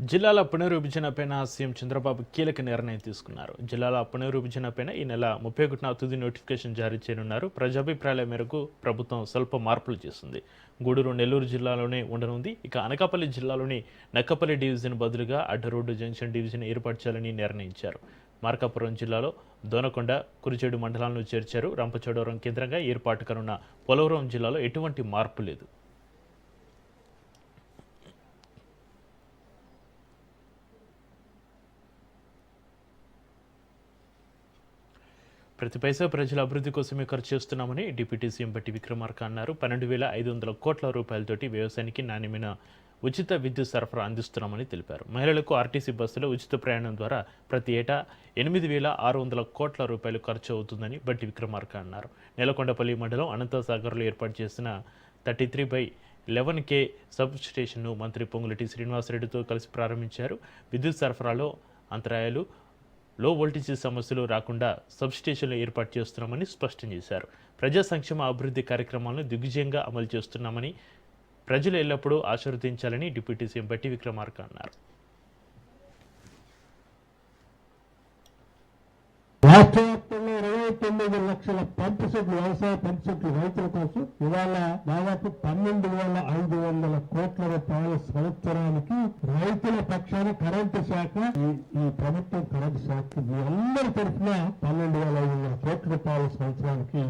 జిల్లాల పునర్విభజనపైన సీఎం చంద్రబాబు కీలక నిర్ణయం తీసుకున్నారు. జిల్లాల పునర్విభజనపైన ఈ నెల ముప్పై ఒకటిన తుది నోటిఫికేషన్ జారీ చేయనున్నారు. ప్రజాభిప్రాయాల మేరకు ప్రభుత్వం స్వల్ప మార్పులు చేస్తుంది. గూడూరు నెల్లూరు జిల్లాలోనే ఉండనుంది. ఇక అనకాపల్లి జిల్లాలోని నక్కపల్లి డివిజన్ బదులుగా అడ్డరోడ్డు జంక్షన్ డివిజన్ ఏర్పాటు చేయాలని నిర్ణయించారు. మార్కాపురం జిల్లాలో దోనకొండ కురిచేడు మండలాలను చేర్చారు. రంపచోడవరం కేంద్రంగా ఏర్పాటు కానున్న పోలవరం జిల్లాలో ఎటువంటి మార్పు లేదు. ప్రతి పైసా ప్రజల అభివృద్ధి కోసమే ఖర్చు చేస్తున్నామని డిప్యూటీ సీఎం బట్టి విక్రమార్క అన్నారు. పన్నెండు వేల ఐదు వందల కోట్ల రూపాయలతోటి వ్యవసాయానికి నాణ్యమైన ఉచిత విద్యుత్ సరఫరా అందిస్తున్నామని తెలిపారు. మహిళలకు ఆర్టీసీ బస్సులో ఉచిత ప్రయాణం ద్వారా ప్రతి ఏటా ఎనిమిది వేల ఆరు వందల కోట్ల రూపాయలు ఖర్చు అవుతుందని బట్టి విక్రమార్క అన్నారు. నెలకొండపల్లి మండలం అనంతసాగర్లో ఏర్పాటు చేసిన thirty three by eleven K sub స్టేషన్ను మంత్రి పొంగులటి శ్రీనివాసరెడ్డితో కలిసి ప్రారంభించారు. విద్యుత్ సరఫరాలో అంతరాయాలు లో వోల్టేజ్ సమస్యలు రాకుండా సబ్స్టేషన్లు ఏర్పాటు చేస్తున్నామని స్పష్టం చేశారు. ప్రజా సంక్షేమ అభివృద్ధి కార్యక్రమాలను దిగ్విజయంగా అమలు చేస్తున్నామని ప్రజలు ఎల్లప్పుడూ ఆశీర్వదించాలని డిప్యూటీ సీఎం బట్టి విక్రమార్క అన్నారు. రాష్ట్ర తొమ్మిది లక్షల పంప్ సెట్లు వ్యవసాయ పంప్ సెట్లు రైతుల కోసం ఇవాళ దాదాపు పన్నెండు వేల ఐదు వందల కోట్ల రూపాయల సంవత్సరానికి రైతుల పక్షాన కరెంటు శాఖ ఈ ప్రభుత్వం కరెంటు శాఖ మీ అందరి తరఫున పన్నెండు వేల ఐదు వందల కోట్ల రూపాయల సంవత్సరానికి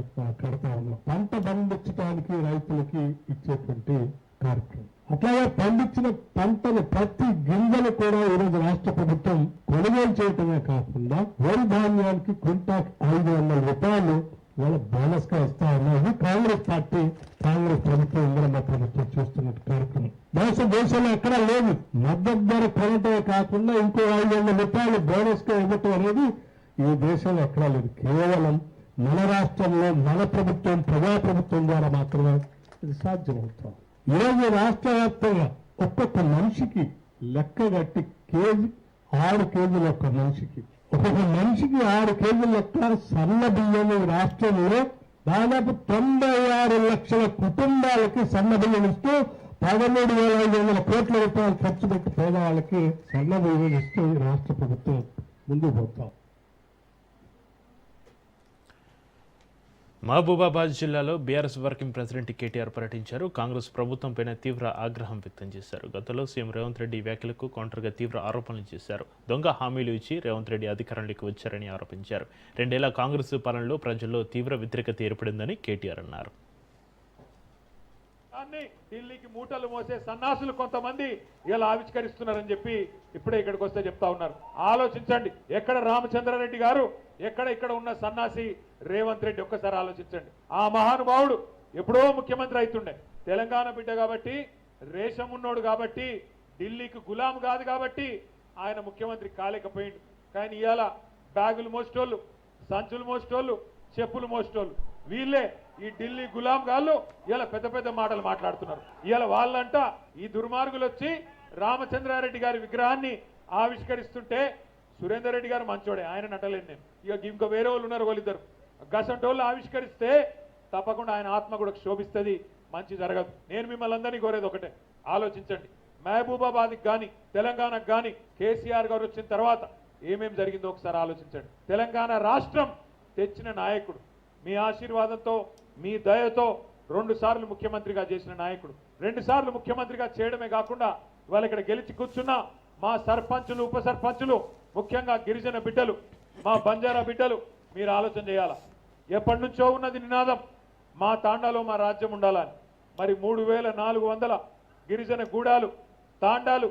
కడతా ఉన్నాం. పంట పండించడానికి రైతులకి ఇచ్చేటువంటి కార్యక్రమం. అట్లాగే పండించిన పంటను ప్రతి గింజలు కూడా ఈరోజు రాష్ట్ర ప్రభుత్వం కొనుగోలు చేయటమే కాకుండా వరి ధాన్యానికి క్వింటాక్ ఐదు వందల రూపాయలు వాళ్ళ బోనస్గా ఇస్తా ఉన్నది కాంగ్రెస్ పార్టీ కాంగ్రెస్ ప్రభుత్వం ఇంద్రమ్మ ప్రభుత్వం చేస్తున్న కార్యక్రమం. దేశ దేశంలో ఎక్కడా లేదు. మద్దతు ధర కొనటమే కాకుండా ఇంకో ఐదు వందల రూపాయలు బోనస్గా ఇవ్వటం అనేది ఈ దేశంలో ఎక్కడా లేదు. కేవలం మన రాష్ట్రంలో మన ప్రభుత్వం ప్రజాప్రభుత్వం ద్వారా మాత్రమే ఇది సాధ్యమవుతుంది. ఈరోజు రాష్ట్ర వ్యాప్తంగా ఒక్కొక్క మనిషికి లెక్క కట్టి కేజీ ఆరు కేజీలు ఒక్క మనిషికి. ఒక్కొక్క మనిషికి ఆరు కేజీల లెక్క సన్న బియ్యం రాష్ట్రంలో దాదాపు తొంభై ఆరు లక్షల కుటుంబాలకి సన్న బియ్యం ఇస్తూ పదమూడు వేల ఐదు వందల కోట్ల రూపాయలు ఖర్చు పెట్టి పేదవాళ్ళకి సన్న బియ్యం ఇస్తూ రాష్ట్ర ప్రభుత్వం ముందుకు పోతాం. మహబూబాబాద్ జిల్లాలో బీఆర్ఎస్ వర్కింగ్ ప్రెసిడెంట్ కేటీఆర్ పర్యటించారు. కాంగ్రెస్ ప్రభుత్వంపైన తీవ్ర ఆగ్రహం వ్యక్తం చేశారు. గతంలో సీఎం రేవంత్ రెడ్డి వ్యాఖ్యలకు కౌంటర్గా తీవ్ర ఆరోపణలు చేశారు. దొంగ హామీలు ఇచ్చి రేవంత్ రెడ్డి అధికారంలోకి వచ్చారని ఆరోపించారు. రెండేళ్ళ కాంగ్రెస్ పాలనలో ప్రజల్లో తీవ్ర వ్యతిరేకత ఏర్పడిందని కేటీఆర్ అన్నారు. దాన్ని ఢిల్లీకి మూటలు మోసే సన్నాసులు కొంతమంది ఇలా ఆవిష్కరిస్తున్నారని చెప్పి ఇప్పుడే ఇక్కడికి వస్తే చెప్తా ఉన్నారు. ఆలోచించండి. ఎక్కడ రామచంద్రారెడ్డి గారు ఎక్కడ ఇక్కడ ఉన్న సన్నాసి రేవంత్ రెడ్డి ఒక్కసారి ఆలోచించండి. ఆ మహానుభావుడు ఎప్పుడో ముఖ్యమంత్రి అవుతుండే. తెలంగాణ బిడ్డ కాబట్టి రేషం ఉన్నోడు కాబట్టి ఢిల్లీకి గులాం కాదు కాబట్టి ఆయన ముఖ్యమంత్రి కాలేకపోయిండు. కానీ ఇవాళ బ్యాగులు మోసేటోళ్ళు సంచులు మోసేటోళ్ళు చెప్పులు మోసేటోళ్ళు వీళ్ళే ఈ ఢిల్లీ గులాం గాళ్ళు ఇలా పెద్ద పెద్ద మాటలు మాట్లాడుతున్నారు. ఇలా వాళ్ళంట ఈ దుర్మార్గులు వచ్చి రామచంద్రారెడ్డి గారి విగ్రహాన్ని ఆవిష్కరిస్తుంటే సురేందర్ రెడ్డి గారు మంచోడే ఆయన నటలేను నేను ఇక ఇంకో వేరే వాళ్ళు ఉన్నారు వాళ్ళిద్దరు. గసంటోళ్ళు ఆవిష్కరిస్తే తప్పకుండా ఆయన ఆత్మ కూడా శోభిస్తుంది మంచి జరగదు. నేను మిమ్మల్ని అందరినీ కోరేది ఒకటే ఆలోచించండి. మహబూబాబాద్కి కానీ తెలంగాణకు కానీ కేసీఆర్ గారు వచ్చిన తర్వాత ఏమేమి జరిగిందో ఒకసారి ఆలోచించండి. తెలంగాణ రాష్ట్రం తెచ్చిన నాయకుడు మీ ఆశీర్వాదంతో మీ దయతో రెండు సార్లు ముఖ్యమంత్రిగా చేసిన నాయకుడు. రెండు సార్లు ముఖ్యమంత్రిగా చేయడమే కాకుండా ఇవాళ ఇక్కడ గెలిచి కూర్చున్న మా సర్పంచులు ఉప సర్పంచులు ముఖ్యంగా గిరిజన బిడ్డలు మా బంజారా బిడ్డలు మీరు ఆలోచన చేయాలా? ఎప్పటి నుంచో ఉన్నది నినాదం మా తాండాలో మా రాజ్యం ఉండాలని. మరి మూడు వేల నాలుగు వందల గిరిజన గూడాలు తాండాలు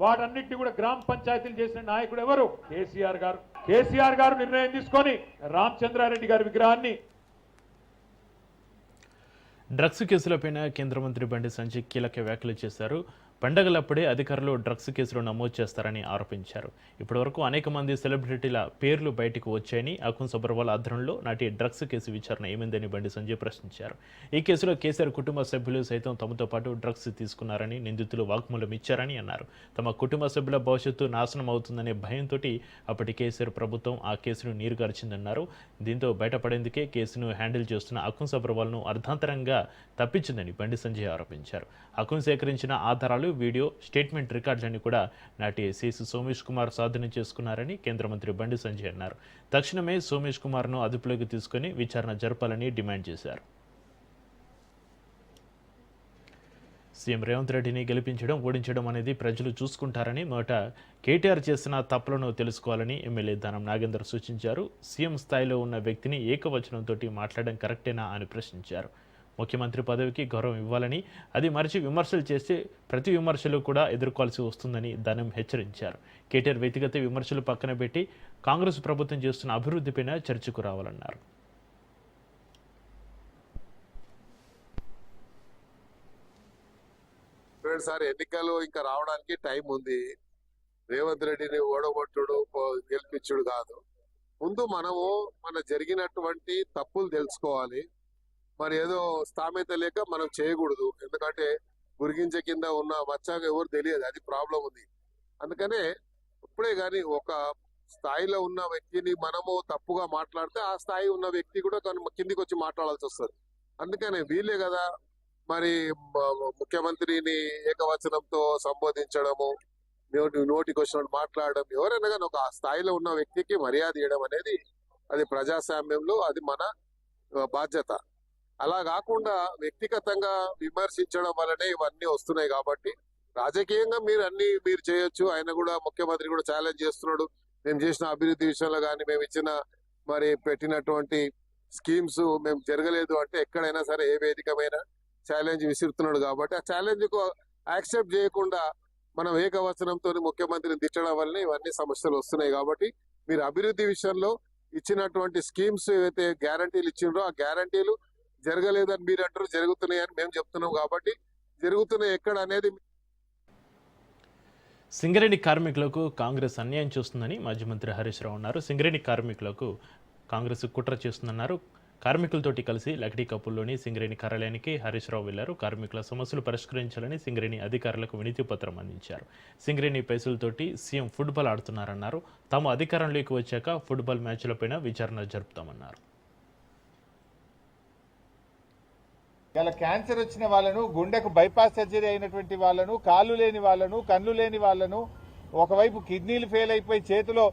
వాటన్నిటిని కూడా గ్రామ పంచాయతీలు చేసిన నాయకుడు ఎవరు? కేసీఆర్ గారు. కేసీఆర్ గారు నిర్ణయం తీసుకొని రామచంద్రారెడ్డి గారి విగ్రహాన్ని డ్రగ్స్ కేసులపైన కేంద్ర మంత్రి బండి సంజయ్ కీలక వ్యాఖ్యలు చేశారు. పండగలప్పుడే అధికారులు డ్రగ్స్ కేసులు నమోదు చేస్తారని ఆరోపించారు. ఇప్పటివరకు అనేక మంది సెలబ్రిటీల పేర్లు బయటకు వచ్చాయని అకున్ సబర్వాల్ ఆధ్వర్యంలో నాటి డ్రగ్స్ కేసు విచారణ ఏమైందని బండి సంజయ్ ప్రశ్నించారు. ఈ కేసులో కేసీఆర్ కుటుంబ సభ్యులు సైతం తమతో పాటు డ్రగ్స్ తీసుకున్నారని నిందితులు వాగ్మూలం ఇచ్చారని అన్నారు. తమ కుటుంబ సభ్యుల భవిష్యత్తు నాశనం అవుతుందనే భయంతో అప్పటి కేసీఆర్ ప్రభుత్వం ఆ కేసును నీరుగార్చిందన్నారు. దీంతో బయటపడేందుకే కేసును హ్యాండిల్ చేస్తున్న అకున్ సబర్వాల్ను అర్ధాంతరంగా తప్పించిందని బండి సంజయ్ ఆరోపించారు. అకున్ సేకరించిన ఆధారాలు వీడియో స్టేట్మెంట్ రికార్డులన్నీ కూడా నాటి సిసి సోమేష్ కుమార్ స్వాధీనం చేసుకున్నారని కేంద్ర మంత్రి బండి సంజయ్ అన్నారు. తక్షణమే సోమేష్ కుమార్ను అదుపులోకి తీసుకుని విచారణ జరపాలని డిమాండ్ చేశారు. సీఎం రేవంత్ రెడ్డిని గెలిపించడం ఓడించడం అనేది ప్రజలు చూసుకుంటారని మొదట కేటీఆర్ చేసిన తప్పులను తెలుసుకోవాలని ఎమ్మెల్యే దానం నాగేందర్ సూచించారు. సీఎం స్థాయిలో ఉన్న వ్యక్తిని ఏకవచనంతో మాట్లాడడం కరెక్టేనా అని ప్రశ్నించారు. ముఖ్యమంత్రి పదవికి గౌరవం ఇవ్వాలని అది మరిచి విమర్శలు చేస్తే ప్రతి విమర్శలు కూడా ఎదుర్కోవాల్సి వస్తుందని ధనం హెచ్చరించారు. కేటీఆర్ వ్యక్తిగత విమర్శలు పక్కన పెట్టి కాంగ్రెస్ ప్రభుత్వం చేస్తున్న అభివృద్ధిపైన చర్చకు రావాలన్నారు. సార్ ఎన్నికలు ఇంకా రావడానికి టైం ఉంది. రేవంత్ రెడ్డిని ఓడగొట్టుడు గెలిపించుడు కాదు. ముందు మనము మన జరిగినటువంటి తప్పులు తెలుసుకోవాలి. మరి ఏదో స్థామెత లేక మనం చేయకూడదు. ఎందుకంటే గురిగించ కింద ఉన్న మచ్చాక ఎవరు తెలియదు. అది ప్రాబ్లం ఉంది. అందుకనే ఇప్పుడే కానీ ఒక స్థాయిలో ఉన్న వ్యక్తిని మనము తప్పుగా మాట్లాడితే ఆ స్థాయి ఉన్న వ్యక్తి కూడా కిందికి వచ్చి మాట్లాడాల్సి వస్తుంది. అందుకనే వీలే కదా మరి ముఖ్యమంత్రిని ఏకవచనంతో సంబోధించడము నోటి నోటికి వచ్చినట్టు మాట్లాడడం ఎవరైనా కానీ ఒక స్థాయిలో ఉన్న వ్యక్తికి మర్యాద ఇవ్వడం అనేది అది ప్రజాస్వామ్యంలో అది మన బాధ్యత. అలా కాకుండా వ్యక్తిగతంగా విమర్శించడం వల్లనే ఇవన్నీ వస్తున్నాయి కాబట్టి రాజకీయంగా మీరు అన్ని మీరు చేయొచ్చు. ఆయన కూడా ముఖ్యమంత్రి కూడా ఛాలెంజ్ చేస్తున్నాడు. మేము చేసిన అభివృద్ధి విషయంలో కానీ మేము ఇచ్చిన మరి పెట్టినటువంటి స్కీమ్స్ మేము జరగలేదు అంటే ఎక్కడైనా సరే ఏ వేదికమైనా ఛాలెంజ్ విసురుతున్నాడు కాబట్టి ఆ ఛాలెంజ్కు యాక్సెప్ట్ చేయకుండా మనం ఏకవచనంతో ముఖ్యమంత్రిని దిట్టడం వల్ల ఇవన్నీ సమస్యలు వస్తున్నాయి కాబట్టి మీరు అభివృద్ధి విషయంలో ఇచ్చినటువంటి స్కీమ్స్ ఏవైతే గ్యారంటీలు ఇచ్చిండ్రో ఆ గ్యారంటీలు జరగలేదని మీరు అంటారు జరుగుతున్నాయని మేము చెప్తున్నాం కాబట్టి జరుగుతున్నాయి ఎక్కడ అనేది సింగరేణి కార్మికులకు కాంగ్రెస్ అన్యాయం చేస్తుందని మాజీ మంత్రి హరీష్ రావు అన్నారు. సింగరేణి కార్మికులకు కాంగ్రెస్ కుట్ర చేస్తుందన్నారు. కార్మికులతోటి కలిసి లక్డీ కప్పుల్లోని సింగరేణి కార్యాలయానికి హరీష్ రావు వెళ్ళారు కార్మికుల సమస్యలు పరిష్కరించాలని సింగరేణి అధికారులకు వినతి పత్రం అందించారు. సింగరేణి పైసలతోటి సీఎం ఫుట్బాల్ ఆడుతున్నారన్నారు. తాము అధికారంలోకి వచ్చాక ఫుట్బాల్ మ్యాచ్లపైన విచారణ జరుపుతామన్నారు. ఇలా క్యాన్సర్ వచ్చిన వాళ్ళను గుండెకు బైపాస్ సర్జరీ అయినటువంటి వాళ్ళను కాళ్ళు లేని వాళ్ళను కళ్ళు లేని వాళ్ళను ఒకవైపు కిడ్నీలు ఫెయిల్ అయిపోయి చేతిలో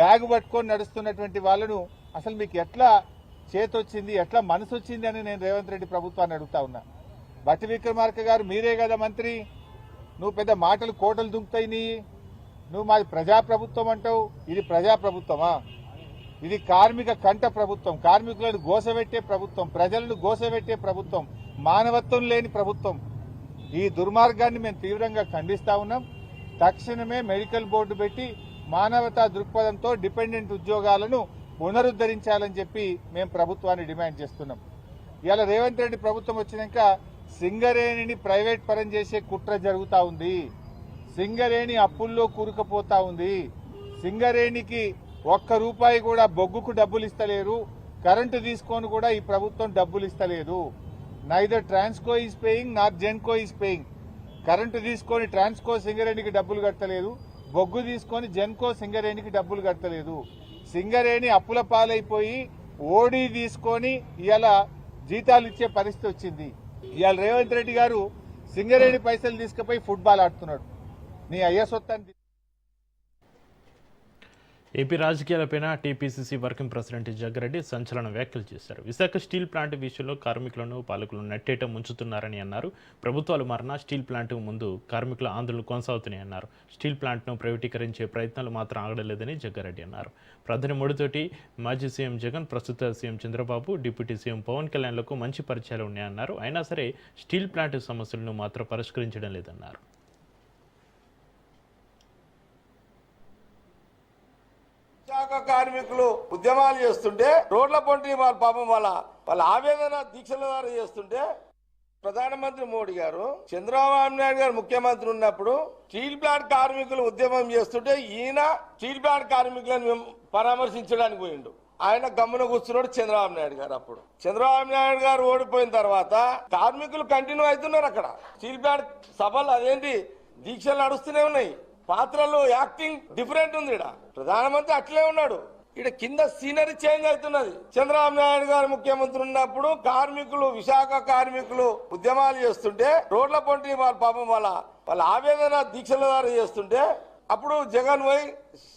బ్యాగ్ పట్టుకొని నడుస్తున్నటువంటి వాళ్ళను అసలు మీకు ఎట్లా చేతి వచ్చింది ఎట్లా మనసు వచ్చింది అని నేను రేవంత్ రెడ్డి ప్రభుత్వాన్ని అడుగుతా ఉన్నా. బట్టి విక్రమార్క గారు మీరే కదా మంత్రి. నువ్వు పెద్ద మాటలు కోటలు దుంకుతాయి నీ. నువ్వు మాది ప్రజాప్రభుత్వం అంటావు ఇది ప్రజాప్రభుత్వమా? ఇది కార్మిక కంట ప్రభుత్వం. కార్మికులను గోసబెట్టే ప్రభుత్వం. ప్రజలను గోసబెట్టే ప్రభుత్వం. మానవత్వం లేని ప్రభుత్వం. ఈ దుర్మార్గాన్ని మేము తీవ్రంగా ఖండిస్తా ఉన్నాం. తక్షణమే మెడికల్ బోర్డు పెట్టి మానవతా దృక్పథంతో డిపెండెంట్ ఉద్యోగాలను పునరుద్ధరించాలని చెప్పి మేము ప్రభుత్వాన్ని డిమాండ్ చేస్తున్నాం. ఇలా రేవంత్ రెడ్డి ప్రభుత్వం వచ్చినాక సింగరేణిని ప్రైవేట్ పరం చేసే కుట్ర జరుగుతా ఉంది. సింగరేణి అప్పుల్లో కూరుకుపోతా ఉంది. సింగరేణికి ఒక్క రూపాయి కూడా బొగ్గుకు డబ్బులు ఇస్తలేరు. కరెంటు తీసుకొని కూడా ఈ ప్రభుత్వం డబ్బులు ఇస్తలేదు. Neither Transco is paying not Genco is paying current తీసుకొని ట్రాన్స్కో సింగరేణికి డబ్బులు కట్టలేదు. బొగ్గు తీసుకొని జెన్కో సింగరేణికి డబ్బులు కట్టలేదు. సింగరేణి అప్పుల పాలైపోయి ఓడీ తీసుకొని ఇలా జీతాలు ఇచ్చే పరిస్థితి వచ్చింది. ఇవాళ రేవంత్ రెడ్డి గారు సింగరేణి పైసలు తీసుకుపోయి ఫుట్బాల్ ఆడుతున్నాడు. నీ అయ్య సొత్తాన్ని ఏపీ రాజకీయాలపైన టీపీసీసీ వర్కింగ్ ప్రెసిడెంట్ జగ్గారెడ్డి సంచలన వ్యాఖ్యలు చేశారు. విశాఖ స్టీల్ ప్లాంట్ విషయంలో కార్మికులను పాలకులను నెట్టేట ముంచుతున్నారని అన్నారు. ప్రభుత్వాలు మారినా స్టీల్ ప్లాంట్ ముందు కార్మికుల ఆందోళనలు కొనసాగుతున్నాయి అన్నారు. స్టీల్ ప్లాంట్ను ప్రైవేటీకరించే ప్రయత్నాలు మాత్రం ఆగడలేదని జగ్గారెడ్డి అన్నారు. ప్రధాని మోడీతోటి మాజీ సీఎం జగన్ ప్రస్తుత CM Chandrababu deputy CM Pawan కళ్యాణ్లకు మంచి పరిచయాలు ఉన్నాయన్నారు. అయినా సరే స్టీల్ ప్లాంట్ సమస్యలను మాత్రం పరిష్కరించడం లేదన్నారు. శాఖ కార్మికులు ఉద్యమాలు చేస్తుంటే రోడ్ల పొంటి వాళ్ళ పాపం వాళ్ళ వాళ్ళ ఆవేదన దీక్షల ద్వారా చేస్తుంటే ప్రధానమంత్రి మోడీ గారు చంద్రబాబు నాయుడు గారు ముఖ్యమంత్రి ఉన్నప్పుడు స్టీల్ ప్లాంట్ కార్మికులు ఉద్యమం చేస్తుంటే ఈయన స్టీల్ ప్లాంట్ కార్మికులను మేము పరామర్శించడానికి పోయిండు. ఆయన గమ్మున కూర్చున్నాడు చంద్రబాబు నాయుడు గారు అప్పుడు. చంద్రబాబు నాయుడు గారు ఓడిపోయిన తర్వాత కార్మికులు కంటిన్యూ అవుతున్నారు అక్కడ. స్టీల్ ప్లాంట్ సభలు అదేంటి? దీక్షలు నడుస్తూనే ఉన్నాయి. పాత్రలు యాక్టింగ్ డిఫరెంట్ ఉంది ఇక్కడ ప్రధానమంత్రి అట్లే ఉన్నాడు. ఇక్కడ కింద సీనరీ చేంజ్ అవుతున్నది. చంద్రబాబు నాయుడు గారు ముఖ్యమంత్రి ఉన్నప్పుడు కార్మికులు విశాఖ కార్మికులు ఉద్యమాలు చేస్తుంటే రోడ్ల పొంటి వాళ్ళ పాపం వాళ్ళ వాళ్ళ ఆవేదన దీక్షల ద్వారా చేస్తుంటే అప్పుడు జగన్ పోయి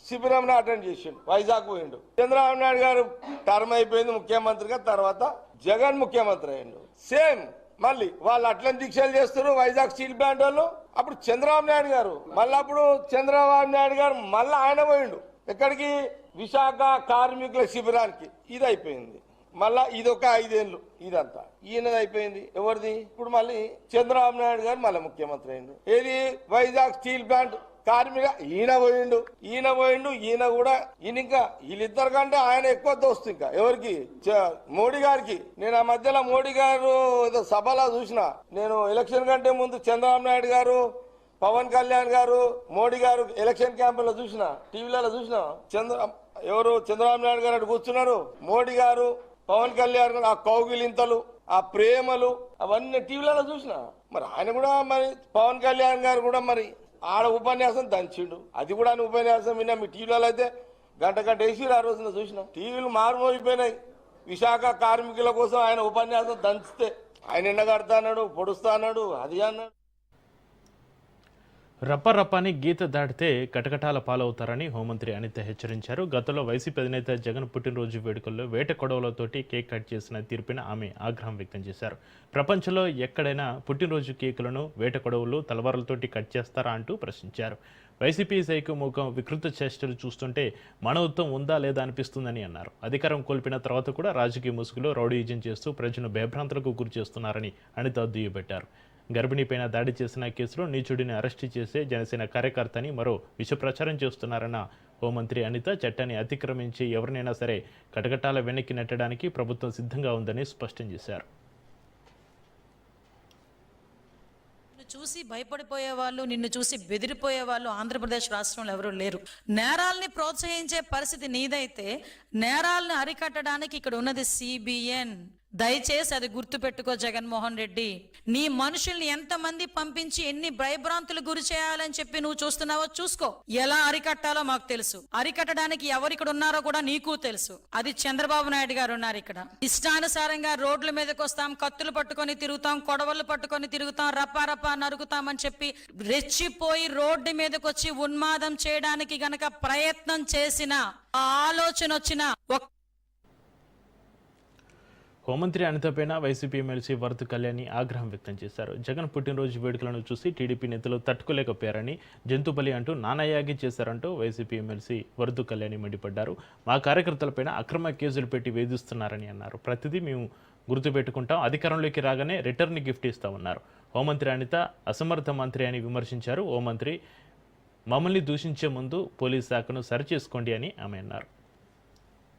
శిబిరం అటెండ్ చేసిండు వైజాగ్ పోయిండు. చంద్రబాబు నాయుడు గారు టర్మ్ అయిపోయింది ముఖ్యమంత్రిగా తర్వాత జగన్ ముఖ్యమంత్రి అయ్యిండు. సేమ్ మళ్ళీ వాళ్ళు అట్లని దీక్షలు చేస్తున్నారు వైజాగ్ స్టీల్ ప్లాంట్ వాళ్ళు. అప్పుడు చంద్రబాబు నాయుడు గారు మళ్ళీ అప్పుడు చంద్రబాబు నాయుడు గారు మళ్ళీ ఆయన పోయిండు. ఎక్కడికి? విశాఖ కార్మికుల శిబిరానికి. ఇది అయిపోయింది. మళ్ళా ఇదొక ఐదేళ్ళు ఇదంతా. ఈయనది అయిపోయింది. ఎవరిది? ఇప్పుడు మళ్ళీ చంద్రబాబు నాయుడు గారు మళ్ళీ ముఖ్యమంత్రి అయింది ఏది? Vizag steel plant. కార్మిక ఈయన పోయిండు ఈయన పోయిండు ఈయన కూడా ఈయన ఇంకా వీళ్ళిద్దరు కంటే ఆయన ఎక్కువ దోస్తు ఇంకా. ఎవరికి? చ- మోడీ గారికి. నేను ఆ మధ్యలో మోడీ గారు ఏదో సభలో చూసిన. నేను ఎలక్షన్ కంటే ముందు చంద్రబాబు నాయుడు గారు పవన్ కళ్యాణ్ గారు మోడీ గారు ఎలక్షన్ క్యాంపులో చూసిన టీవీలలో చూసిన. చంద్ర ఎవరు? చంద్రబాబు నాయుడు గారు అటు కూర్చున్నారు. మోడీ గారు పవన్ కళ్యాణ్ గారు ఆ కౌగిలింతలు ఆ ప్రేమలు అవన్నీ టీవీలలో చూసిన. మరి ఆయన కూడా మరి పవన్ కళ్యాణ్ గారు కూడా మరి ఆడ ఉపన్యాసం దంచిండు. అది కూడా ఆయన ఉపన్యాసం విన్నా మీ టీవీలలో అయితే గంట గంట వేసి ఆ రోజున చూసిన. టీవీలు మారుమోగిపోయినాయి. విశాఖ కార్మికుల కోసం ఆయన ఉపన్యాసం దంచితే ఆయన ఎండగడతాడు పొడుస్తాడు అది అన్నాడు. రప్పరప్పని గీత దాటితే కటకటాల పాలవుతారని హోంమంత్రి అనిత హెచ్చరించారు. గతంలో వైసీపీ అధినేత జగన్ పుట్టినరోజు వేడుకల్లో వేట కొడవలతోటి కేక్ కట్ చేసిన తీర్పున ఆమె ఆగ్రహం వ్యక్తం చేశారు. ప్రపంచంలో ఎక్కడైనా పుట్టినరోజు కేకులను వేట కొడవలు తలవారులతోటి కట్ చేస్తారా అంటూ ప్రశ్నించారు. వైసీపీ సైకు ముఖం వికృత చేష్టలు చూస్తుంటే మనవత్వం ఉందా లేదా అనిపిస్తుందని అన్నారు. అధికారం కోల్పోయిన తర్వాత కూడా రాజకీయ ముసుగులో రౌడీజం చేస్తూ ప్రజలను భయభ్రాంతులకు గురి చేస్తున్నారని అనిత దుయ్యబెట్టారు. గర్భిణీపైన దాడి చేసిన కేసులో నీచుడిని అరెస్టు చేసే జనసేన కార్యకర్తని మరో విష ప్రచారం చేస్తున్నారన్న హోంమంత్రి అనిత చట్టాన్ని అతిక్రమించి ఎవరినైనా సరే కటకటాల వెనక్కి నెట్టడానికి ప్రభుత్వం సిద్ధంగా ఉందని స్పష్టం చేశారు. చూసి భయపడిపోయే వాళ్ళు నిన్ను చూసి బెదిరిపోయే వాళ్ళు ఆంధ్రప్రదేశ్ రాష్ట్రంలో ఎవరూ లేరు. నేరాల్ని ప్రోత్సహించే పరిస్థితి నీదైతే నేరాలను అరికట్టడానికి ఇక్కడ ఉన్నది సిబిఎన్ దయచేసి అది గుర్తుపెట్టుకో జగన్మోహన్ రెడ్డి. నీ మనుషుల్ని ఎంతమంది పంపించి ఎన్ని భయభ్రాంతులు గురి చేయాలని చెప్పి నువ్వు చూస్తున్నావో చూసుకో. ఎలా అరికట్టాలో మాకు తెలుసు. అరికట్టడానికి ఎవరిక్కడ ఉన్నారో కూడా నీకు తెలుసు. అది చంద్రబాబు నాయుడు గారు ఉన్నారు ఇక్కడ. ఇష్టానుసారంగా రోడ్ల మీదకి వస్తాం కత్తులు పట్టుకొని తిరుగుతాం కొడవలు పట్టుకొని తిరుగుతాం రప్పా నరుకుతాం నరుకుతామని చెప్పి రెచ్చిపోయి రోడ్డు మీదకి వచ్చి ఉన్మాదం చేయడానికి గనక ప్రయత్నం చేసిన ఆలోచన వచ్చిన ఒక్క హోంమంత్రి అనితపైన వైసీపీ ఎమ్మెల్సీ వరద కళ్యాణి ఆగ్రహం వ్యక్తం చేశారు. జగన్ పుట్టినరోజు వేడుకలను చూసి టీడీపీ నేతలు తట్టుకోలేకపోయారని జంతుబలి అంటూ నానయాగి చేశారంటూ వైసీపీ ఎమ్మెల్సీ వరదు కళ్యాణి మండిపడ్డారు. మా కార్యకర్తలపైన అక్రమ కేసులు పెట్టి వేధిస్తున్నారని అన్నారు. ప్రతిదీ మేము గుర్తుపెట్టుకుంటాం. అధికారంలోకి రాగానే రిటర్న్ గిఫ్ట్ ఇస్తామన్నారు. హోంమంత్రి అనిత అసమర్థ మంత్రి అని విమర్శించారు. హోంమంత్రి మమ్మల్ని దూషించే ముందు పోలీస్ శాఖను సరిచేసుకోండి అని ఆమె అన్నారు.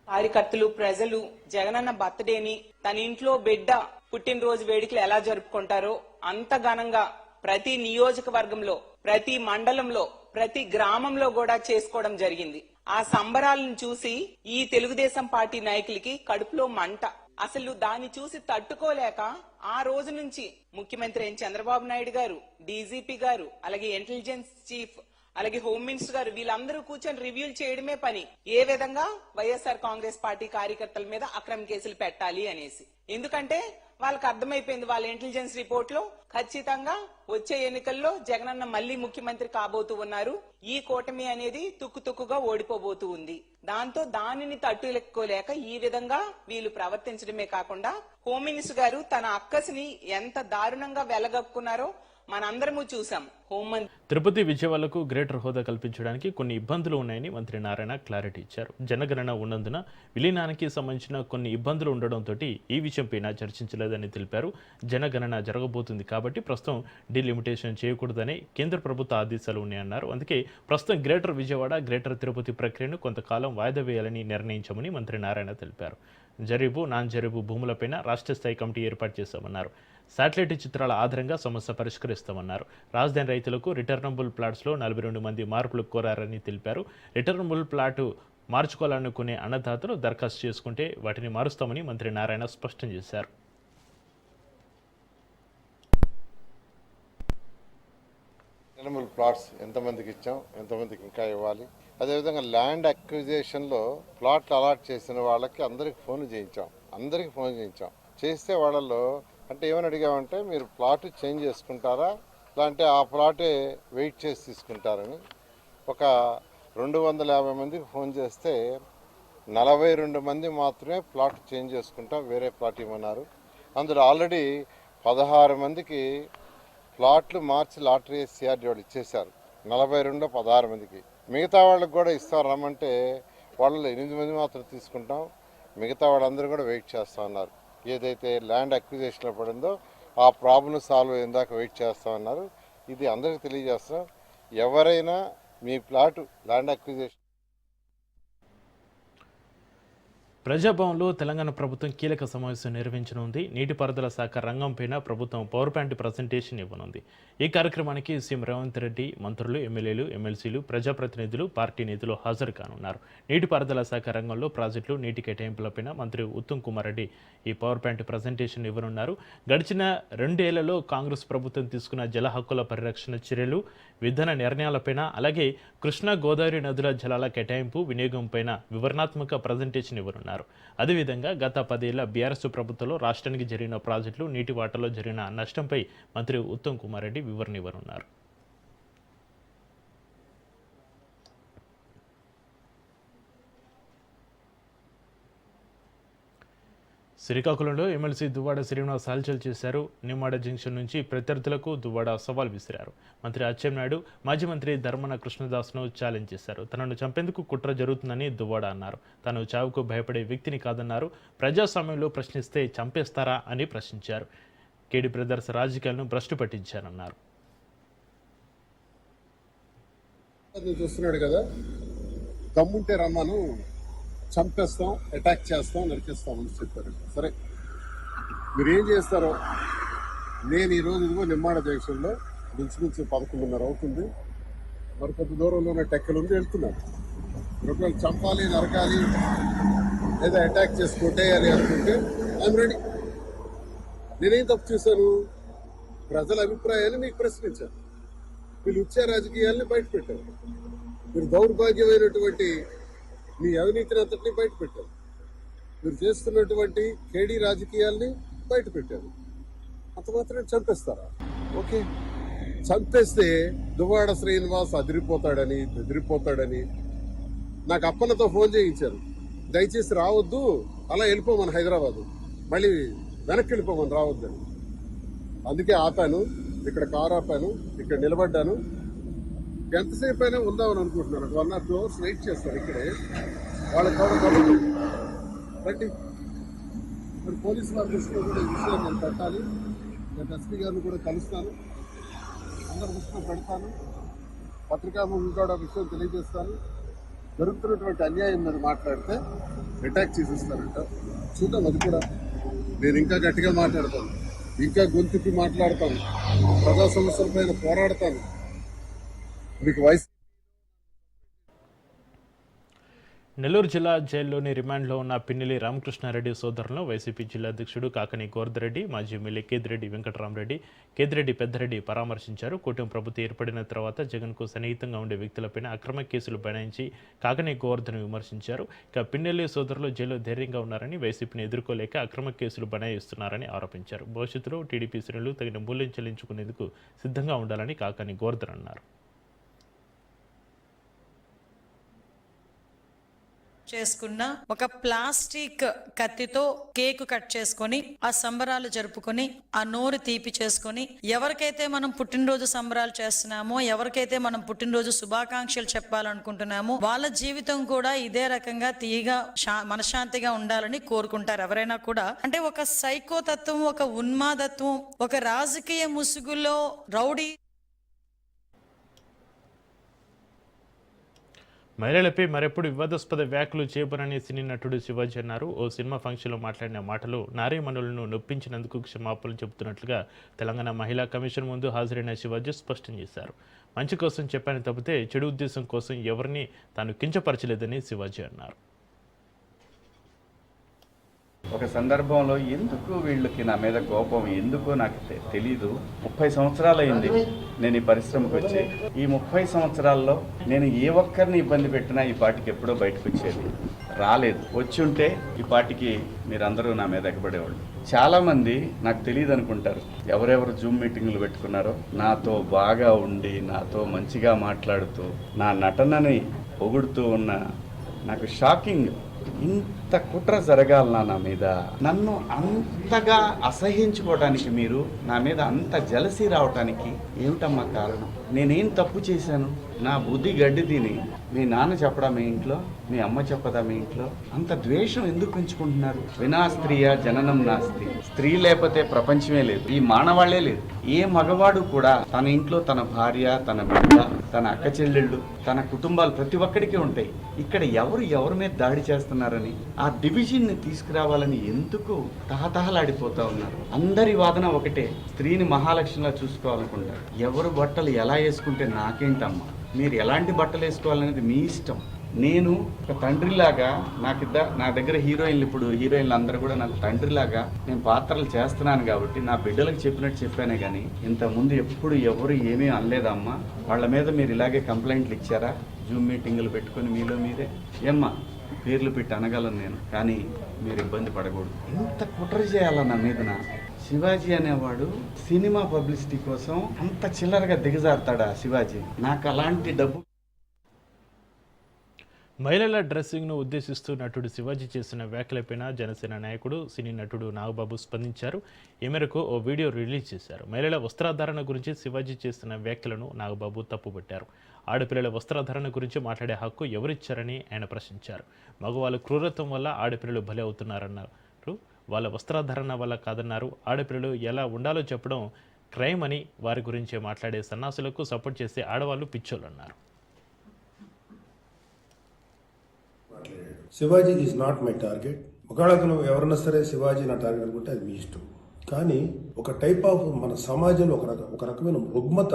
కార్యకర్తలు ప్రజలు జగనన్న బర్త్డేని తన ఇంట్లో బిడ్డ పుట్టినరోజు వేడుకలు ఎలా జరుపుకుంటారో అంత ఘనంగా ప్రతి నియోజకవర్గంలో ప్రతి మండలంలో ప్రతి గ్రామంలో కూడా చేసుకోవడం జరిగింది. ఆ సంబరాలను చూసి ఈ తెలుగుదేశం పార్టీ నాయకులకి కడుపులో మంట. అసలు దాన్ని చూసి తట్టుకోలేక ఆ రోజు నుంచి ముఖ్యమంత్రి అయిన చంద్రబాబు నాయుడు గారు డీజీపీ గారు అలాగే ఇంటెలిజెన్స్ చీఫ్ అలాగే హోమ్ మినిస్టర్ గారు వీళ్ళందరూ కూర్చొని రివ్యూలు చేయడమే పని. ఏ విధంగా వైఎస్ఆర్ కాంగ్రెస్ పార్టీ కార్యకర్తల మీద అక్రమ కేసులు పెట్టాలి అనేసి. ఎందుకంటే వాళ్ళకి అర్థమైపోయింది వాళ్ళ ఇంటెలిజెన్స్ రిపోర్ట్లో ఖచ్చితంగా వచ్చే ఎన్నికల్లో జగనన్న మళ్ళీ ముఖ్యమంత్రి కాబోతూ ఉన్నారు. ఈ కూటమి అనేది తుక్కు తుక్కుగా ఓడిపోబోతూ ఉంది. దాంతో దానిని తట్టులెక్కోలేక ఈ విధంగా వీళ్ళు ప్రవర్తించడమే కాకుండా హోమ్ మినిస్టర్ గారు తన అక్కసిని ఎంత దారుణంగా వెలగక్కున్నారో మనందరము చూసాం. హోంమంత్రి తిరుపతి విజయవాడకు గ్రేటర్ హోదా కల్పించడానికి కొన్ని ఇబ్బందులు ఉన్నాయని మంత్రి నారాయణ క్లారిటీ ఇచ్చారు. జనగణన ఉన్నందున విలీనానికి సంబంధించిన కొన్ని ఇబ్బందులు ఉండడంతో ఈ విషయంపైన చర్చించలేదని తెలిపారు. జనగణన జరగబోతుంది కాబట్టి ప్రస్తుతం డిలిమిటేషన్ చేయకూడదని కేంద్ర ప్రభుత్వ ఆదేశాలు ఉన్నాయన్నారు. అందుకే ప్రస్తుతం గ్రేటర్ విజయవాడ గ్రేటర్ తిరుపతి ప్రక్రియను కొంతకాలం వాయిదా వేయాలని నిర్ణయించామని మంత్రి నారాయణ తెలిపారు. జరీబు నాన్ జరీబు భూములపైన రాష్ట్ర స్థాయి కమిటీ ఏర్పాటు చేశామన్నారు. శాటిలైట్ చిత్రాల ఆధారంగా సమస్య పరిష్కరిస్తామన్నారు. రాజధాని రైతులకు రిటర్నబుల్ ప్లాట్స్లో నలభై రెండు మంది మార్పులు కోరారని తెలిపారు. రిటర్నబుల్ ప్లాట్ మార్చుకోవాలనుకునే అన్నదాతలు దరఖాస్తు చేసుకుంటే వాటిని మారుస్తామని మంత్రి నారాయణ స్పష్టం చేశారు. ఎనిమల్ ప్లాట్స్ ఎంతమందికి ఇచ్చాం? ఎంతమందికి ఇంకా ఇవ్వాలి? అదేవిధంగా ల్యాండ్ అక్విజేషన్లో ప్లాట్లు అలాట్ చేసిన వాళ్ళకి అందరికి ఫోన్ చేయించాం. అందరికి ఫోన్ చేయించాం. చేస్తే వాళ్ళలో అంటే ఏమని అడిగామంటే మీరు ప్లాట్ చేంజ్ చేసుకుంటారా? లేదంటే ఆ ప్లాటే వెయిట్ చేసి తీసుకుంటారని. ఒక రెండు వందల యాభై మందికి ఫోన్ చేస్తే నలభై రెండు మంది మాత్రమే ప్లాట్ చేంజ్ చేసుకుంటాం వేరే ప్లాట్ ఇవ్వమన్నారు. అందులో ఆల్రెడీ పదహారు మందికి ప్లాట్లు మార్చి లాటరీ సిఆర్డీ వాళ్ళు ఇచ్చేశారు. నలభై రెండు పదహారు మందికి. మిగతా వాళ్ళకి కూడా ఇస్తారు రమ్మంటే వాళ్ళు ఎనిమిది మంది మాత్రం తీసుకుంటాం. మిగతా వాళ్ళందరూ కూడా వెయిట్ చేస్తా ఉన్నారు ఏదైతే ల్యాండ్ అక్విజేషన్ పడిందో ఆ ప్రాబ్లం సాల్వ్ అయ్యేందాక వెయిట్ చేస్తా ఉన్నారు ఇది అందరికీ తెలియజేస్తున్నాం. ఎవరైనా మీ ప్లాట్ ల్యాండ్ అక్విజేషన్ ప్రజాభవన్లో తెలంగాణ ప్రభుత్వం కీలక సమావేశం నిర్వహించనుంది. నీటిపారుదల శాఖ రంగంపైన ప్రభుత్వం పవర్ పాయింట్ ప్రజెంటేషన్ ఇవ్వనుంది. ఈ కార్యక్రమానికి సీఎం రేవంత్ రెడ్డి మంత్రులు ఎమ్మెల్యేలు ఎమ్మెల్సీలు ప్రజాప్రతినిధులు పార్టీ నేతలు హాజరు కానున్నారు. నీటిపారుదల శాఖ రంగంలో ప్రాజెక్టులు నీటి కేటాయింపులపైన మంత్రి ఉత్తమ్ కుమార్ రెడ్డి ఈ పవర్ పాయింట్ ప్రజెంటేషన్ ఇవ్వనున్నారు. గడిచిన రెండేళ్ళలో కాంగ్రెస్ ప్రభుత్వం తీసుకున్న జల హక్కుల పరిరక్షణ చర్యలు విధాన నిర్ణయాలపైన అలాగే కృష్ణా గోదావరి నదుల జలాల కేటాయింపు వినియోగంపైన వివరణాత్మక ప్రజెంటేషన్ ఇవ్వనున్నారు. అదేవిధంగా గత పదేళ్ళ బీఆర్ఎస్ ప్రభుత్వంలో రాష్ట్రానికి జరిగిన ప్రాజెక్టులు నీటి వాటలో జరిగిన నష్టంపై మంత్రి ఉత్తమ్ కుమార్ రెడ్డి వివరణ ఇవ్వనున్నారు. శ్రీకాకుళంలో ఎమ్మెల్సీ దువ్వాడ శ్రీనివాస్ హల్చల్ చేశారు. నిమ్మాడ జంక్షన్ నుంచి ప్రత్యర్థులకు దువ్వాడ సవాల్ విసిరారు. మంత్రి అచ్చెన్నాయుడు మాజీ మంత్రి ధర్మన కృష్ణదాస్ను ఛాలెంజ్ చేశారు. తనను చంపేందుకు కుట్ర జరుగుతుందని దువ్వాడ అన్నారు. తాను చావుకు భయపడే వ్యక్తిని కాదన్నారు. ప్రజాస్వామ్యంలో ప్రశ్నిస్తే చంపేస్తారా అని ప్రశ్నించారు. కేడి బ్రదర్స్ రాజకీయాలను భ్రష్టు పట్టించారన్నారు. చూస్తున్నాడు కదా. దమ్ముంటే రమ్మను. చంపేస్తాం అటాక్ చేస్తాం నరికేస్తాం అని చెప్పారు. సరే. మీరు ఏం చేస్తారో నేను ఈరోజు ఇదిగో నిమ్మాడ జంక్షన్లో ఇంచుమించు పదకొండున్నర అవుతుంది. మరి కొంత దూరంలోనే టెక్కలు ఉంది వెళ్తున్నాను. ఒకవేళ చంపాలి నరకాలి లేదా అటాక్ చేసి కొట్టేయాలి అనుకుంటే ఐఎమ్ రెడీ నేనేం తప్పు చేశాను? ప్రజల అభిప్రాయాన్ని మీకు ప్రశ్నించాను. వీళ్ళు ఇచ్చే రాజకీయాల్ని బయట పెట్టారు మీరు దౌర్భాగ్యమైనటువంటి మీ అవినీతిని అంతటిని బయట పెట్టారు. మీరు చేస్తున్నటువంటి కేడీ రాజకీయాల్ని బయట పెట్టారు. అంత మాత్రం చంపేస్తారా? ఓకే. చంపేస్తే దువ్వాడ శ్రీనివాస్ అదిరిపోతాడని బెదిరిపోతాడని నాకు అప్పలతో ఫోన్ చేయించారు. దయచేసి రావద్దు అలా వెళ్ళిపోమని హైదరాబాదు. మళ్ళీ వెనక్కి వెళ్ళిపోమని రావద్దని. అందుకే ఆపాను ఇక్కడ కారు ఆపాను ఇక్కడ నిలబడ్డాను. ఎంతసేపు అయినా ఉందామని అనుకుంటున్నారు one or two hours wait చేస్తారు ఇక్కడే. వాళ్ళ కాబట్టి. రండి. మరి పోలీస్ వారి దృష్టిలో కూడా ఈ విషయం నేను పెట్టాలి. నేను ఎస్పీ గారిని కూడా కలుస్తాను. అందరి దృష్టిలో పెడతాను. పత్రికాముఖం కూడా విషయం తెలియజేస్తాను జరుగుతున్నటువంటి అన్యాయం మీద మాట్లాడితే అటాక్ చేసేస్తారంట. చూద్దాం అది కూడా. నేను ఇంకా గట్టిగా మాట్లాడతాను. ఇంకా గొంతుకి మాట్లాడతాను. ప్రజా సమస్యల పైన పోరాడతాను. మీకు వయసు నెల్లూరు జిల్లా జైల్లోని రిమాండ్లో ఉన్న పిన్నెలి రామకృష్ణారెడ్డి సోదరులను వైసీపీ జిల్లా అధ్యక్షుడు కాకని గోర్ధరెడ్డి మాజీ ఎమ్మెల్యే కేదిరెడ్డి వెంకటరామరెడ్డి కేదిరెడ్డి పెద్దరెడ్డి పరామర్శించారు. కూటమి ప్రభుత్వం ఏర్పడిన తర్వాత జగన్కు సన్నిహితంగా ఉండే వ్యక్తులపైన అక్రమ కేసులు బనాయించి కాకని గోవర్ధన్ విమర్శించారు. ఇక పిన్నెల్లి సోదరులు జైల్లో ధైర్యంగా ఉన్నారని వైసీపీని ఎదుర్కోలేక అక్రమ కేసులు బనాయిస్తున్నారని ఆరోపించారు. భవిష్యత్తులో టీడీపీ శ్రేణులు తగిన మూల్యం చెల్లించుకునేందుకు సిద్ధంగా ఉండాలని కాకని గోవర్ధన్ అన్నారు. చేసుకున్న ఒక ప్లాస్టిక్ కత్తితో కేక్ కట్ చేసుకొని ఆ సంబరాలు జరుపుకొని ఆ నోరు తీపి చేసుకొని ఎవరికైతే మనం పుట్టినరోజు సంబరాలు చేస్తున్నామో ఎవరికైతే మనం పుట్టినరోజు శుభాకాంక్షలు చెప్పాలనుకుంటున్నామో వాళ్ళ జీవితం కూడా ఇదే రకంగా తీయగా శా- ఉండాలని కోరుకుంటారు. ఎవరైనా కూడా అంటే ఒక సైకోతత్వం ఒక ఉన్మాదత్వం ఒక రాజకీయ ముసుగులో రౌడీ మహిళలపై మరెప్పుడు వివాదాస్పద వ్యాఖ్యలు చేయబోనని సినీ నటుడు శివాజీ అన్నారు. ఓ సినిమా ఫంక్షన్లో మాట్లాడిన మాటలు నారీమణులను నొప్పించినందుకు క్షమాపణలు చెబుతున్నట్లుగా తెలంగాణ మహిళా కమిషన్ ముందు హాజరైన శివాజీ స్పష్టం చేశారు. మంచి కోసం చెప్పాను తప్పితే చెడు ఉద్దేశం కోసం ఎవరిని తాను కించపరచలేదని శివాజీ అన్నారు. ఒక సందర్భంలో ఎందుకు వీళ్ళకి నా మీద కోపం ఎందుకు నాకు తెలీదు. ముప్పై సంవత్సరాలు అయింది నేను ఈ పరిశ్రమకు వచ్చి. ఈ ముప్పై సంవత్సరాల్లో నేను ఏ ఒక్కరిని ఇబ్బంది పెట్టినా ఈ పాటికి ఎప్పుడో బయటకు వచ్చేది రాలేదు. వచ్చి ఉంటే ఈ పాటికి మీరందరూ నా మీద ఎగబడేవాళ్ళు. చాలామంది నాకు తెలియదు అనుకుంటారు. ఎవరెవరు జూమ్ మీటింగ్లు పెట్టుకున్నారో నాతో బాగా ఉండి నాతో మంచిగా మాట్లాడుతూ నా నటనని పొగుడుతూ ఉన్న నాకు షాకింగ్ ఇంత కుట్ర జరగాలనా నా మీద. నన్ను అంతగా అసహించుకోవడానికి మీరు నా మీద అంత జలసి రావటానికి ఏమిటమ్మా కారణం? నేనేం తప్పు చేశాను? నా బుద్ధి గడ్డి తిని మీ నాన్న చెప్పడా మీ ఇంట్లో మీ అమ్మ చెప్పదా మీ ఇంట్లో? అంత ద్వేషం ఎందుకు పెంచుకుంటున్నారు? వినా స్త్రీయ జననం నాస్తి. స్త్రీ లేకపోతే ప్రపంచమే లేదు ఈ మానవాళ్ళే లేదు. ఏ మగవాడు కూడా తన ఇంట్లో తన భార్య తన బిడ్డ తన అక్క చెల్లెళ్ళు తన కుటుంబాలు ప్రతి ఒక్కడికి ఉంటాయి. ఇక్కడ ఎవరు ఎవరి మీద దాడి చేస్తున్నారని ఆ డివిజన్ని తీసుకురావాలని ఎందుకు తహతహలాడిపోతా ఉన్నారు? అందరి వాదన ఒకటే స్త్రీని మహాలక్ష్మిలా చూసుకోవాలనుకుంటారు. ఎవరు బట్టలు ఎలా వేసుకుంటే నాకేంటమ్మా? మీరు ఎలాంటి బట్టలు వేసుకోవాలనేది మీ ఇష్టం. నేను ఒక తండ్రిలాగా నాకు ఇద్ద నా దగ్గర హీరోయిన్లు ఇప్పుడు హీరోయిన్లు అందరూ కూడా నాకు తండ్రిలాగా నేను పాత్రలు చేస్తున్నాను కాబట్టి నా బిడ్డలకు చెప్పినట్టు చెప్పానే కానీ ఇంతకుముందు ఎప్పుడు ఎవరు ఏమీ అనలేదమ్మా. వాళ్ళ మీద మీరు ఇలాగే కంప్లైంట్లు ఇచ్చారా? జూమ్ మీటింగులు పెట్టుకొని మీలో మీరే. ఏమ్మా పేర్లు పెట్టి అనగలను నేను కానీ మీరు ఇబ్బంది పడకూడదు. ఇంత కుట్ర చేయాలా నా మీదన శివాజీ అనేవాడు సినిమా పబ్లిసిటీ కోసం అంత చిల్లరగా దిగజారుతాడా శివాజీ? నాకు అలాంటి డబ్బు మహిళల డ్రెస్సింగ్ను ఉద్దేశిస్తూ నటుడు శివాజీ చేసిన వ్యాఖ్యలపైన జనసేన నాయకుడు సినీ నటుడు నాగబాబు స్పందించారు. ఈ మేరకు ఓ వీడియో రిలీజ్ చేశారు. మహిళల వస్త్రధారణ గురించి శివాజీ చేస్తున్న వ్యాఖ్యలను నాగబాబు తప్పుపట్టారు ఆడపిల్లల వస్త్రధారణ గురించి మాట్లాడే హక్కు ఎవరిచ్చారని ఆయన ప్రశ్నించారు. మగవాళ్ళు క్రూరత్వం వల్ల ఆడపిల్లలు బలి అవుతున్నారన్నారు. వాళ్ళ వస్త్రధారణ వల్ల కాదన్నారు. ఆడపిల్లలు ఎలా ఉండాలో చెప్పడం క్రైమ్ అని వారి గురించి మాట్లాడే సన్నాసులకు సపోర్ట్ చేసే ఆడవాళ్ళు పిచ్చోళ్ళు అన్నారు Shivaji is not my target ఒకవేళ అతను ఎవరన్నా సరే శివాజీ నా టార్గెట్ అనుకుంటే అది మీ ఇష్టం. కానీ ఒక టైప్ ఆఫ్ మన సమాజంలో ఒక రక ఒక రకమైన రుగ్మత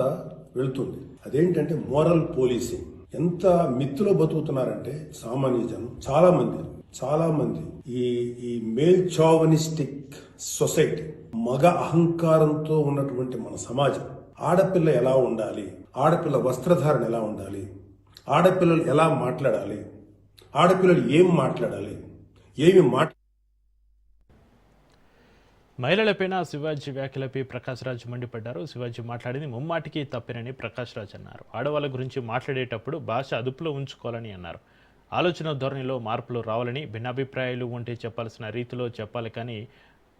వెళుతుంది. అదేంటంటే మోరల్ పోలీసింగ్ ఎంత మిత్తులో బతుకుతున్నారంటే సామాన్య జనం చాలా మంది చాలా మంది ఈ ఈ మేల్ చావనిస్టిక్ సొసైటీ మగ అహంకారంతో ఉన్నటువంటి మన సమాజం. ఆడపిల్ల ఎలా ఉండాలి? ఆడపిల్ల వస్త్రధారణ ఎలా ఉండాలి? ఆడపిల్లలు ఎలా మాట్లాడాలి? ఆడపిల్లలు ఏం మాట్లాడాలి? ఏమి మాట్ మహిళలపైన శివాజీ వ్యాఖ్యలపై ప్రకాష్ రాజ్ మండిపడ్డారు. శివాజీ మాట్లాడింది ముమ్మాటికి తప్పినని ప్రకాష్ రాజ్ అన్నారు. ఆడవాళ్ళ గురించి మాట్లాడేటప్పుడు భాష అదుపులో ఉంచుకోవాలని అన్నారు. ఆలోచన ధోరణిలో మార్పులు రావాలని భిన్నాభిప్రాయాలు ఉంటే చెప్పాల్సిన రీతిలో చెప్పాలి కానీ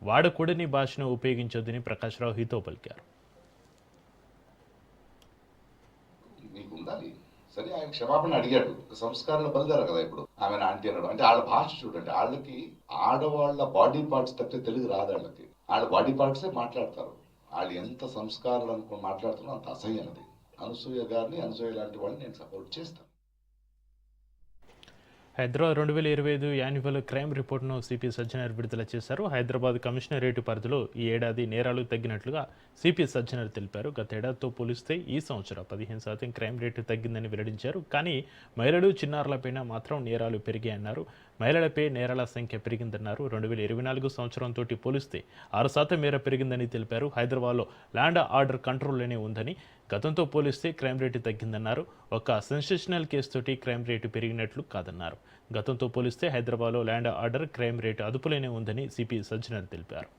వాడకూడని భాషను ఉపయోగించొద్దని ప్రకాష్ రావు హితో పలికారు సరే ఆయన క్షమాపణ అడిగాడు. సంస్కారాల బలిదారు కదా ఇప్పుడు. ఆమె ఆంటీ అన్నాడు. అంటే వాళ్ళ భాష చూడండి. వాళ్ళకి ఆడవాళ్ళ బాడీ పార్ట్స్ తప్పితే తెలుగు రాదు వాళ్ళకి వాళ్ళ బాడీ పార్ట్సే మాట్లాడతారు. వాళ్ళు ఎంత సంస్కారాలు అనుకుని మాట్లాడుతున్నారో అంత అసహ్యం అది అనసూయ గారిని అనసూయ లాంటి వాళ్ళని నేను సపోర్ట్ చేస్తాను. హైదరాబాద్ రెండు వేల ఇరవై ఐదు యాన్యువల్ క్రైమ్ రిపోర్ట్ను సిపి సజ్జనర్ విడుదల చేశారు. హైదరాబాద్ కమిషనరేట్ పరిధిలో ఈ ఏడాది నేరాలు తగ్గినట్లుగా సిపి సజ్జనర్ తెలిపారు. గతేడాదితో పోలిస్తే ఈ సంవత్సరం పదిహేను శాతం క్రైమ్ రేటు తగ్గిందని వెల్లడించారు. కానీ మహిళలు చిన్నారులపైన మాత్రం నేరాలు పెరిగాయన్నారు. మహిళలపై నేరాల సంఖ్య పెరిగిందన్నారు. రెండు వేల ఇరవై నాలుగు సంవత్సరంతో పోలిస్తే ఆరు శాతం మేర పెరిగిందని తెలిపారు. హైదరాబాద్లో ల్యాండ్ ఆర్డర్ కంట్రోల్లోనే ఉందని గతంతో పోలిస్తే క్రైమ్ రేటు తగ్గిందన్నారు. ఒక సెన్సేషనల్ కేసుతోటి క్రైమ్ రేటు పెరిగినట్లు కాదన్నారు. గతంతో పోలిస్తే హైదరాబాద్లో law and order crime rate అదుపులోనే ఉందని సిపి సజ్జనర్ తెలిపారు.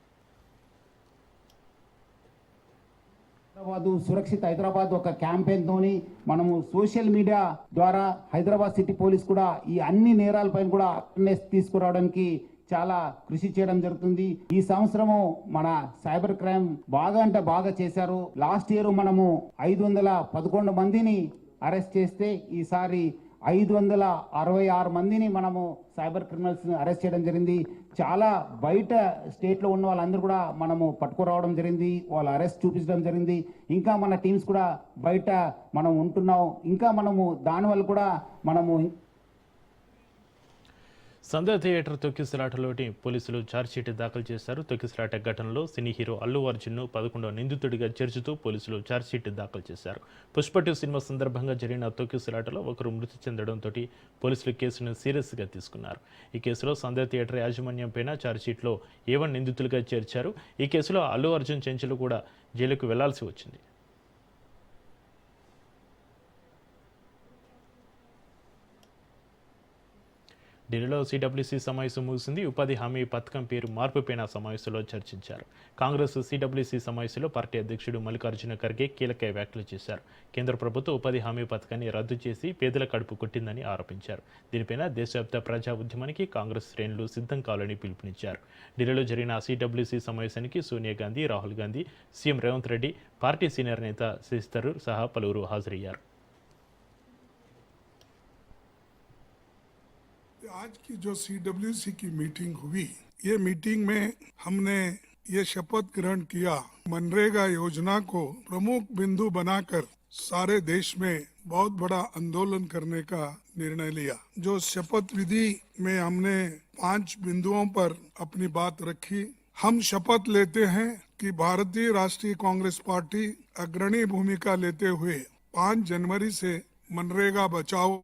హైదరాబాద్ సురక్షిత హైదరాబాద్ ఒక క్యాంపెయిన్తోని మనము సోషల్ మీడియా ద్వారా హైదరాబాద్ సిటీ పోలీస్ కూడా ఈ అన్ని నేరాలపైన కూడా అవేర్నెస్ తీసుకురావడానికి చాలా కృషి చేయడం జరుగుతుంది. ఈ సంవత్సరము మన సైబర్ క్రైమ్ బాగా అంటే బాగా చేశారు. లాస్ట్ ఇయర్ మనము ఐదు వందల పదకొండు మందిని అరెస్ట్ చేస్తే ఈసారి ఐదు వందల అరవై ఆరు మందిని మనము సైబర్ క్రిమినల్స్ అరెస్ట్ చేయడం జరిగింది. చాలా బయట స్టేట్లో ఉన్న వాళ్ళందరూ కూడా మనము పట్టుకురావడం జరిగింది. వాళ్ళ అరెస్ట్ చూపించడం జరిగింది. ఇంకా మన టీమ్స్ కూడా బయట మనం ఉంటున్నాం. ఇంకా మనము దానివల్ల కూడా మనము సంధ్య థియేటర్ తొక్కిసలాటలోని పోలీసులు ఛార్జ్షీట్ దాఖలు చేశారు. తొక్కిసలాట ఘటనలో సినీ హీరో అల్లు అర్జున్ను పదకొండవ నిందితుడిగా చేర్చుతూ పోలీసులు ఛార్జ్షీట్ దాఖలు చేశారు. పుష్పటి సినిమా సందర్భంగా జరిగిన తొక్కిసలాటలో ఒకరు మృతి చెందడంతో పోలీసులు కేసును సీరియస్గా తీసుకున్నారు. ఈ కేసులో సంధ్య థియేటర్ యాజమాన్యం పైన ఛార్జ్షీట్లో ఏవన్ నిందితులుగా చేర్చారు. ఈ కేసులో అల్లు అర్జున్ చెంచులు కూడా జైలుకు వెళ్ళాల్సి వచ్చింది. ఢిల్లీలో సిడబ్ల్యూసీ సమావేశం ముగిసింది. ఉపాధి హామీ పథకం పేరు మార్పుపైన సమావేశంలో చర్చించారు. కాంగ్రెస్ సిడబ్ల్యూసీ సమావేశంలో పార్టీ అధ్యక్షుడు మల్లికార్జున ఖర్గే కీలక వ్యాఖ్యలు చేశారు. కేంద్ర ప్రభుత్వం ఉపాధి హామీ పథకాన్ని రద్దు చేసి పేదల కడుపు కొట్టిందని ఆరోపించారు. దీనిపైన దేశవ్యాప్త ప్రజా ఉద్యమానికి కాంగ్రెస్ శ్రేణులు సిద్ధం కావాలని పిలుపునిచ్చారు. ఢిల్లీలో జరిగిన సిడబ్ల్యూసీ సమావేశానికి Sonia Gandhi Rahul Gandhi CM Revanth Reddy party senior నేత శశి సహా పలువురు హాజరయ్యారు. आज की जो सी डब्ल्यू सी की मीटिंग हुई, ये मीटिंग में हमने ये शपथ ग्रहण किया। मनरेगा योजना को प्रमुख बिंदु बनाकर सारे देश में बहुत बड़ा आंदोलन करने का निर्णय लिया। जो शपथ विधि में हमने पाँच बिंदुओं पर अपनी बात रखी, हम शपथ लेते हैं कि भारतीय राष्ट्रीय कांग्रेस पार्टी अग्रणी भूमिका लेते हुए पाँच जनवरी से मनरेगा बचाओ।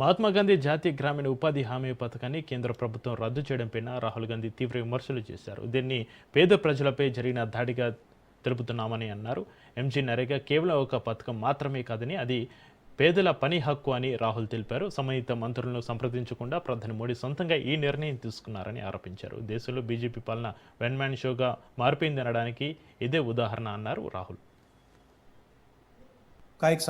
మహాత్మాగాంధీ జాతీయ గ్రామీణ ఉపాధి హామీ పథకాన్ని కేంద్ర ప్రభుత్వం రద్దు చేయడంపైన రాహుల్ గాంధీ తీవ్ర విమర్శలు చేశారు. దీన్ని పేద ప్రజలపై జరిగిన దాడిగా తెలుపుతున్నామని అన్నారు. ఎంజీ నరేగా కేవలం ఒక పథకం మాత్రమే కాదని అది పేదల పని హక్కు అని రాహుల్ తెలిపారు. సంబంధిత మంత్రులను సంప్రదించకుండా ప్రధాని మోడీ సొంతంగా ఈ నిర్ణయం తీసుకున్నారని ఆరోపించారు. దేశంలో బీజేపీ పాలన వెన్మ్యాన్ షోగా షోగా మారిపోయిందనడానికి ఇదే ఉదాహరణ అన్నారు రాహుల్. కాయక్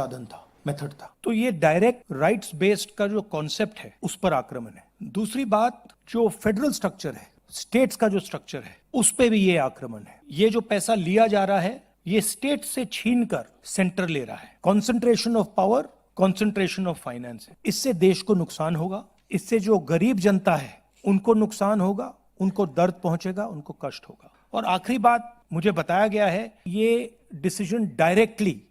मेथड था। तो ये डायरेक्ट राइट्स बेस्ड का जो कॉन्सेप्ट है, उस पर आक्रमण है। दूसरी बात, जो फेडरल स्ट्रक्चर है स्टेट्स का जो स्ट्रक्चर है, उस पर भी ये आक्रमण है। ये जो पैसा लिया जा रहा है, ये स्टेट से छीन कर सेंटर ले रहा है। Concentration of power concentration of finance इससे देश को नुकसान होगा, इससे जो गरीब जनता है, उनको नुकसान होगा, उनको दर्द पहुंचेगा, उनको कष्ट होगा। और आखिरी बात, मुझे बताया गया है, ये डिसीज़न डायरेक्टली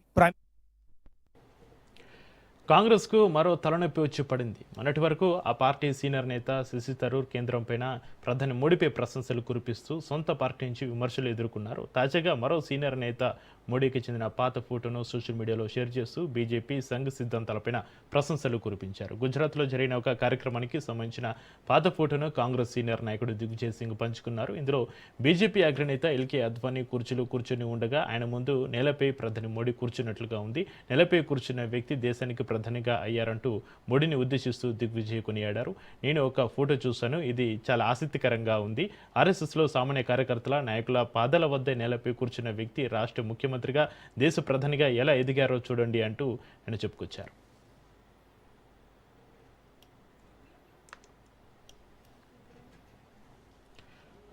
కాంగ్రెస్కు మరో తలనొప్పి వచ్చి పడింది. మొన్నటి వరకు ఆ పార్టీ సీనియర్ నేత శశి తరూర్ కేంద్రంపైన ప్రధాని మోడీపై ప్రశంసలు కురిపిస్తూ సొంత పార్టీ నుంచి విమర్శలు ఎదుర్కొన్నారు. తాజాగా మరో సీనియర్ నేత మోడీకి చెందిన పాత ఫోటోను సోషల్ మీడియాలో షేర్ చేస్తూ బీజేపీ సంఘ సిద్ధాంతాలపైన ప్రశంసలు కురిపించారు. గుజరాత్లో జరిగిన ఒక కార్యక్రమానికి సంబంధించిన పాత ఫోటోను కాంగ్రెస్ సీనియర్ నాయకుడు దిగ్విజయ్ సింగ్ పంచుకున్నారు. ఇందులో బీజేపీ అగ్రనేత ఎల్కే అద్వానీ కుర్చీలో కూర్చొని ఉండగా ఆయన ముందు నేలపై ప్రధాని మోడీ కూర్చున్నట్లుగా ఉంది. నేలపై కూర్చున్న వ్యక్తి దేశానికి ప్రధానిగా అయ్యారంటూ మోడీని ఉద్దేశిస్తూ దిగ్విజయ్ కొనియాడారు. నేను ఒక ఫోటో చూశాను. ఇది చాలా ఆసక్తికరంగా ఉంది. ఆర్ఎస్ఎస్లో సామాన్య కార్యకర్తల నాయకుల పాదాల వద్ద నేలపై కూర్చున్న వ్యక్తి రాష్ట్ర ముఖ్యమంత్రి ముఖ్యమంత్రిగా దేశ ప్రధానిగా ఎలా ఎదిగారో చూడండి అంటూ ఆయన చెప్పుకొచ్చారు.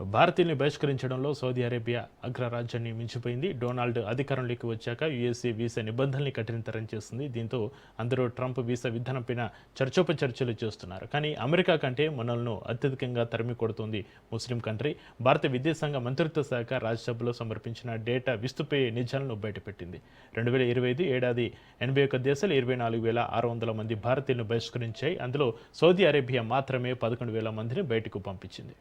భారతీయుల్ని బహిష్కరించడంలో సౌదీ అరేబియా అగ్రరాజ్యాన్ని మించిపోయింది. డొనాల్డ్ అధికారంలోకి వచ్చాక యుఎస్ఏ వీసా నిబంధనల్ని కఠినతరం చేస్తుంది. దీంతో అందరూ ట్రంప్ వీసా విధానంపైన చర్చోపచర్చలు చేస్తున్నారు. కానీ అమెరికా కంటే మనల్ని అత్యధికంగా తరిమి కొడుతుంది ముస్లిం కంట్రీ. భారత విదేశాంగ మంత్రిత్వ శాఖ రాజ్యసభలో సమర్పించిన డేటా విస్తుపోయే నిజాలను బయటపెట్టింది. రెండు వేల ఇరవై ఐదు ఏడాది ఎనభై ఒక్క దేశాలు ఇరవై నాలుగు వేల ఆరు వందల మంది భారతీయులను బహిష్కరించాయి. అందులో సౌదీ అరేబియా మాత్రమే పదకొండు వేల మందిని బయటకు పంపించింది.